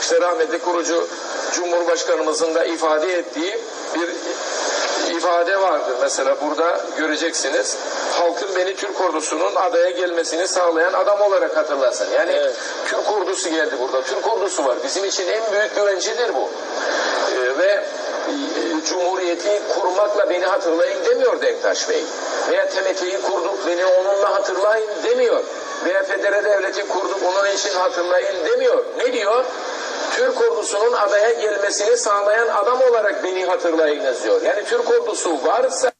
işte rahmetli kurucu Cumhurbaşkanımızın da ifade ettiği bir ifade vardır. Mesela burada göreceksiniz. Halkın beni Türk ordusunun adaya gelmesini sağlayan adam olarak hatırlasın. Yani Evet. Türk ordusu geldi burada. Türk ordusu var. Bizim için en büyük güvencidir bu. Ee, ve e, Cumhuriyeti kurmakla beni hatırlayın demiyor Denktaş Bey. Veya TMT'yi kurduk beni onunla hatırlayın demiyor. Veya Federe Devleti kurduk onun için hatırlayın demiyor. Ne diyor? Türk ordusunun adaya gelmesini sağlayan adam olarak beni hatırlayınız diyor. Yani Türk ordusu varsa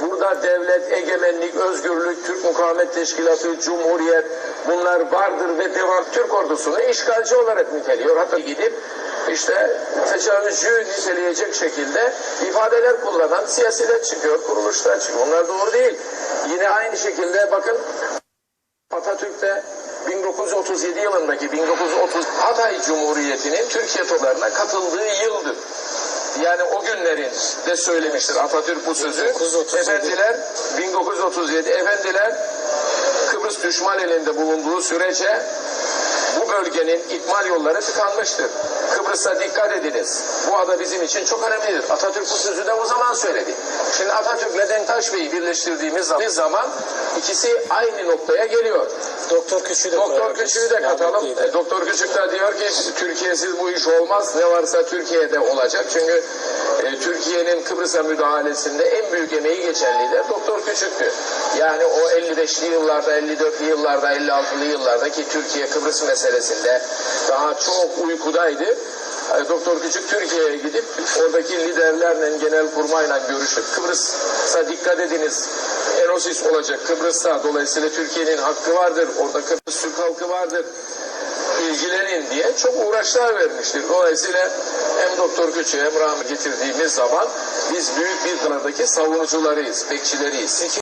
Burada devlet, egemenlik, özgürlük, Türk Mukavemet Teşkilatı, Cumhuriyet bunlar vardır ve devam Türk ordusunu işgalci olarak niteliyor. Hatta gidip işte tecavüzcü niteleyecek şekilde ifadeler kullanan siyasiler çıkıyor, kuruluşlar çıkıyor. Onlar doğru değil. Yine aynı şekilde bakın Atatürk'te 1937 yılındaki 1930 Hatay Cumhuriyeti'nin Türkiye toplarına katıldığı yıldır. Yani o günlerin de söylemiştir Atatürk bu sözü. 1937. Efendiler 1937 efendiler Kıbrıs düşman elinde bulunduğu sürece bu bölgenin ikmal yolları tıkanmıştır. Kıbrıs'a dikkat ediniz. Bu ada bizim için çok önemlidir. Atatürk bu sözü de o zaman söyledi. Şimdi Atatürk'le Denktaş Bey'i birleştirdiğimiz zaman, ikisi aynı noktaya geliyor. Doktor Küçüğü de Doktor. Küçük'ü de katalım. E, Doktor Küçük de diyor ki Türkiye'siz bu iş olmaz. Ne varsa Türkiye'de olacak. Çünkü e, Türkiye'nin Kıbrıs'a müdahalesinde en büyük emeği geçen lider Doktor Küçük'tü. Yani o 55'li yıllarda, 54'lü yıllarda, 56'lı yıllardaki Türkiye Kıbrıs meselesinde daha çok uykudaydı. E, Doktor Küçük Türkiye'ye gidip oradaki liderlerle, genel kurmayla görüşüp Kıbrıs'a dikkat ediniz. Enosis olacak Kıbrıs'ta. Dolayısıyla Türkiye'nin hakkı vardır. Orada Kıbrıs Türk halkı vardır. İlgilenin diye çok uğraşlar vermiştir. Dolayısıyla hem Doktor Küçük'ü hem Rahmi getirdiğimiz zaman biz büyük bir kanadaki savunucularıyız, bekçileriyiz.